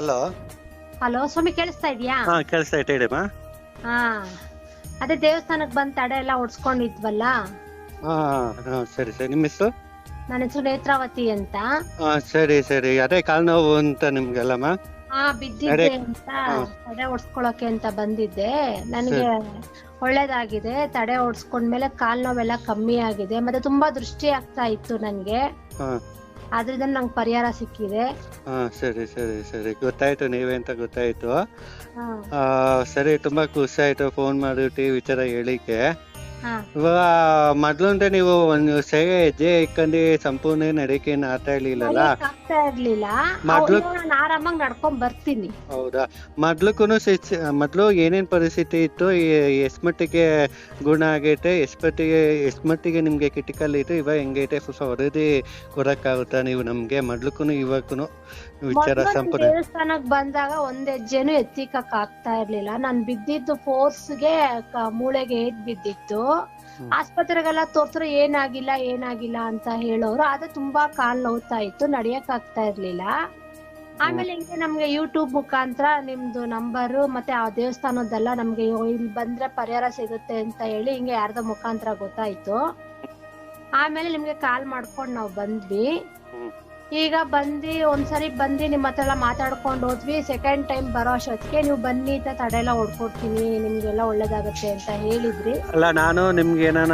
Hello? Hello ಸ್ವಾಮಿ ಕೇಳಿಸ್ತಾ ಇದೆಯಾ? ಹಾ ಕೇಳಿಸ್ತಾ ಇತ್ತು ಹೇಳಿಮ್ಮ ಹಾ ಅದೇ ದೇವಸ್ಥಾನಕ್ಕೆ ಬಂದ್ ತಡೆ ಎಲ್ಲ ಹೊಡ್ಸ್ಕೊಂಡಿದ್ವಲ್ಲ ಹಾ ಹಾ ಸರಿ ಸರಿ. ನಿಮ್ಮ ಹೆಸರು? ನನ್ನ ಹೆಸರು ನೇತ್ರಾವತಿ ಅಂತ. ಹಾ ಸರಿ ಸರಿ. ಅದೇ ಕಾಲು ನೋವು ಅಂತ ನಿಮ್ಗೆಲ್ಲಮ್ಮ ಹಾ ಬಿದ್ದಿದ್ದೆ ಅಂತ. ಹಾ. ತಡೆ ಹೊಡ್ಸ್ಕೊಳಕ್ಕೆ ಅಂತ ಬಂದಿದ್ದೆ. ನನಗೆ ಒಳ್ಳೇದಾಗಿದೆ. ತಡೆ ಹೊಡ್ಸ್ಕೊಂಡ್ಮೇಲೆ ಕಾಲ್ ನೋವೆಲ್ಲ ಕಮ್ಮಿ ಆಗಿದೆ. ಮತ್ತೆ ತುಂಬಾ ದೃಷ್ಟಿ ಆಗ್ತಾ ಇತ್ತು ನನ್ಗೆ. ಹಾ. ಆದ್ರಿಂದ ನಂಗೆ ಪರಿಹಾರ ಸಿಕ್ಕಿದೆ. ಹಾ ಸರಿ ಸರಿ ಸರಿ. ಗೊತ್ತಾಯ್ತು ನೀವೇ ಅಂತ ಗೊತ್ತಾಯ್ತು. ಆ, ಸರಿ ತುಂಬಾ ಖುಷಿ ಆಯ್ತು ಫೋನ್ ಮಾಡಿ ವಿಚಾರ ಹೇಳಿಕೆ ಹಾ. ಇವಾಗ ಮೊದ್ಲು ಅಂದ್ರೆ ನೀವು ಒಂದು ಸೇ ಹೆಜ್ಜೆ ಇಕ್ಕಂಡಿ ಸಂಪೂರ್ಣ ನಡಿಕೆ ಏನ್ ಆಟ ಇರ್ಲಿಲ್ಲಲ್ಲ ಆಗ್ತಾ ಇರ್ಲಿಲ್ಲ. ನಾನು ಆರಾಮಾಗಿ ನಡ್ಕೊಂಡ್ ಬರ್ತೀನಿ. ಹೌದಾ? ಮೊದ್ಲಕ್ಕೂನು ಮೊದ್ಲು ಏನೇನ್ ಪರಿಸ್ಥಿತಿ ಇತ್ತು? ಎಷ್ಟ್ ಮಟ್ಟಿಗೆ ಗುಣ ಆಗೈತೆ? ಎಷ್ಟ್ ಮಟ್ಟಿಗೆ ಎಷ್ಟ್ ಮಟ್ಟಿಗೆ ನಿಮ್ಗೆ ಕ್ರಿಟಿಕಲ್ ಇತ್ತು ಇವಾಗ ಹೆಂಗೈತೆ ಸ್ವಲ್ಪ ವರದಿ ಕೊಡಕ್ಕಾಗುತ್ತಾ ನೀವು ನಮ್ಗೆ? ಮೊದ್ಲಕ್ಕೂನು ಇವಾಗೂನು ವಿಚಾರ ಸಂಪೂರ್ಣ ದೇವಸ್ಥಾನಕ್ ಬಂದಾಗ ಒಂದ್ ಹೆಜ್ಜೆನು ಎತ್ತಿಕಕ್ ಆಗ್ತಾ ಇರ್ಲಿಲ್ಲ. ನಾನ್ ಬಿದ್ದಿದ್ದು ಫೋರ್ಸ್ಗೆ ಮೂಳೆಗೆ ಏಟ್ ಬಿದ್ದಿತ್ತು. ಆಸ್ಪತ್ರೆಗೆಲ್ಲ ತೋರ್ಸ್ರೆ ಏನಾಗಿಲ್ಲ ಏನಾಗಿಲ್ಲ ಅಂತ ಹೇಳೋರು. ಆದ್ರೆ ತುಂಬಾ ಕಾಲ್ ನೋವ್ತಾ ಇತ್ತು. ನಡಿಯಕ್ ಆಗ್ತಾ ಇರ್ಲಿಲ್ಲ. ಆಮೇಲೆ ಹಿಂಗೆ ನಮ್ಗೆ ಯೂಟ್ಯೂಬ್ ಮುಖಾಂತರ ನಿಮ್ದು ನಂಬರ್ ಮತ್ತೆ ಆ ದೇವಸ್ಥಾನದ್ದೆಲ್ಲ ನಮ್ಗೆ ಇಲ್ಲಿ ಬಂದ್ರೆ ಪರಿಹಾರ ಸಿಗುತ್ತೆ ಅಂತ ಹೇಳಿ ಹಿಂಗೆ ಯಾರ್ದೋ ಮುಖಾಂತರ ಗೊತ್ತಾಯ್ತು. ಆಮೇಲೆ ನಿಮ್ಗೆ ಕಾಲ್ ಮಾಡ್ಕೊಂಡು ನಾವು ಬಂದ್ವಿ. ಈಗ ಬಂದು ಒಂದ್ಸರಿ ಬಂದು ನಿಮ್ಮ ಹತ್ರ ಎಲ್ಲ ಮಾತಾಡ್ಕೊಂಡು ಹೋದ್ವಿ. ಸೆಕೆಂಡ್ ಟೈಮ್ ಬರೋ ಅಷ್ಟೊತ್ತಿಗೆ ನೀವು ಬನ್ನಿ ಅಂತ ತಡೆ ಎಲ್ಲ ಹೊಡ್ಕೊಡ್ತೀನಿ ನಿಮ್ಗೆಲ್ಲ ಒಳ್ಳೇದಾಗತ್ತೆ ಅಂತ ಹೇಳಿದ್ರಿ. ಅಲ್ಲ ನಾನು ನಿಮ್ಗೆ ಏನಾನ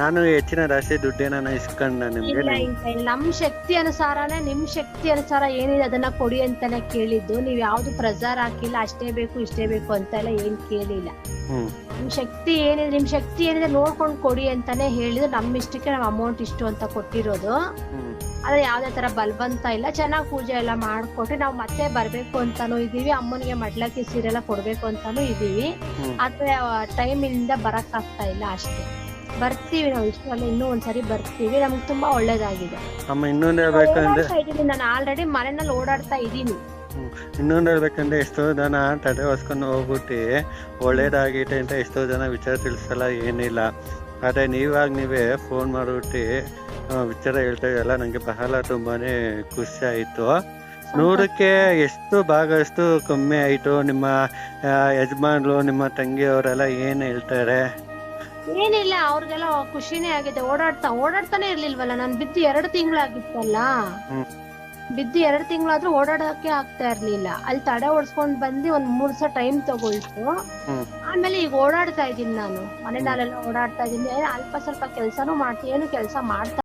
ನಾನು ಹೆಚ್ಚಿನ ರಾಶಿ ದುಡ್ಡು ಏನಾನ ಇಸ್ಕೊಂಡ ನಿಮ್ಗೆ? ಇಲ್ಲ ಇಲ್ಲ ಇಲ್ಲ. ನಮ್ ಶಕ್ತಿ ಅನುಸಾರನೇ ನಿಮ್ ಶಕ್ತಿ ಅನುಸಾರ ಏನಿದೆ ಅದನ್ನ ಕೊಡಿ ಅಂತಾನೆ ಕೇಳಿದ್ದು. ನೀವ್ ಯಾವ್ದು ಪ್ರೆಸರ್ ಹಾಕಿಲ್ಲ ಅಷ್ಟೇ ಬೇಕು ಇಷ್ಟೇ ಬೇಕು ಅಂತ ಎಲ್ಲ ಏನ್ ಕೇಳಿಲ್ಲ. ನಿಮ್ ಶಕ್ತಿ ಏನಿದೆ ನಿಮ್ ಶಕ್ತಿ ಏನಿದೆ ನೋಡ್ಕೊಂಡು ಕೊಡಿ ಅಂತಾನೆ ಹೇಳಿದ್ರು. ನಮ್ಮ ಇಷ್ಟಕ್ಕೆ ನಾವ್ ಅಮೌಂಟ್ ಇಷ್ಟು ಅಂತ ಕೊಟ್ಟಿರೋದು. ಆದ್ರೆ ಯಾವ್ದೇ ತರ ಬಲ್ಬಂತ ಇಲ್ಲ. ಚೆನ್ನಾಗ್ ಪೂಜೆ ಎಲ್ಲ ಮಾಡ್ಕೊಟ್ರೆ ನಾವ್ ಮತ್ತೆ ಬರ್ಬೇಕು ಅಂತಾನು ಇದೀವಿ ಅಮ್ಮನಿಗೆ ಮಡ್ಲಕ್ಕಿ ಸೀರೆ ಎಲ್ಲ ಕೊಡ್ಬೇಕು ಅಂತಾನು ಇದೀವಿ ಆದ್ರೆ ಟೈಮ್ ಇಂದ ಬರಕ್ ಆಗ್ತಾ ಇಲ್ಲ ಅಷ್ಟೇ. ಬರ್ತೀವಿ ನಾವು ಇಷ್ಟ ಇನ್ನೂ ಒಂದ್ಸರಿ ಬರ್ತೀವಿ. ನಮ್ಗೆ ತುಂಬಾ ಒಳ್ಳೇದಾಗಿದೆ. ನಾನು ಆಲ್ರೆಡಿ ಮನೆಯಲ್ಲಿ ಓಡಾಡ್ತಾ ಇದೀನಿ. ಇನ್ನೊಂದು ಹೇಳ್ಬೇಕಂದ್ರೆ ಎಷ್ಟೋ ಜನ ತಡೆ ಹೊಸ್ಕೊಂಡು ಹೋಗ್ಬಿಟ್ಟು ಒಳ್ಳೇದಾಗೈತೆ ಅಂತ ಎಷ್ಟೋ ಜನ ವಿಚಾರ ತಿಳಿಸಲ್ಲ ಏನಿಲ್ಲ. ಆದರೆ ನೀವಾಗ ನೀವೇ ಫೋನ್ ಮಾಡಿಬಿಟ್ಟು ವಿಚಾರ ಹೇಳ್ತಾ ಇದೆಯಲ್ಲ ನನಗೆ ಬಹಳ ತುಂಬಾ ಖುಷಿ ಆಯಿತು. ನೂರಕ್ಕೆ ಎಷ್ಟು ಭಾಗಷ್ಟು ಕಮ್ಮಿ ಆಯಿತು. ನಿಮ್ಮ ಯಜಮಾನ್ರು ನಿಮ್ಮ ತಂಗಿಯವರೆಲ್ಲ ಏನು ಹೇಳ್ತಾರೆ? ಏನಿಲ್ಲ ಅವ್ರಿಗೆಲ್ಲ ಖುಷಿನೇ ಆಗಿದೆ. ಓಡಾಡ್ತಾ ಓಡಾಡ್ತಾನೆ ಇರ್ಲಿಲ್ವಲ್ಲ? ನಾನು ಬಿದ್ದು ಎರಡು ತಿಂಗಳಾಗಿತ್ತಲ್ಲ. ಬಿದ್ದು ಎರಡು ತಿಂಗಳಾದ್ರೂ ಓಡಾಡೋಕೆ ಆಗ್ತಾ ಇರ್ಲಿಲ್ಲ. ಅಲ್ಲಿ ತಡೆ ಓಡಿಸ್ಕೊಂಡ್ ಬಂದು ಒಂದ್ ಮೂರ್ ಟೈಮ್ ತಗೊಳ್ತು. ಆಮೇಲೆ ಈಗ ಓಡಾಡ್ತಾ ಇದೀನಿ ನಾನು. ಮನೆಯಲ್ಲೆಲ್ಲ ಓಡಾಡ್ತಾ ಇದೀನಿ ಅಲ್ಪ ಸ್ವಲ್ಪ ಕೆಲ್ಸಾನು ಮಾಡ್ತೀನಿ ಏನು ಕೆಲಸ ಮಾಡ್ತಾ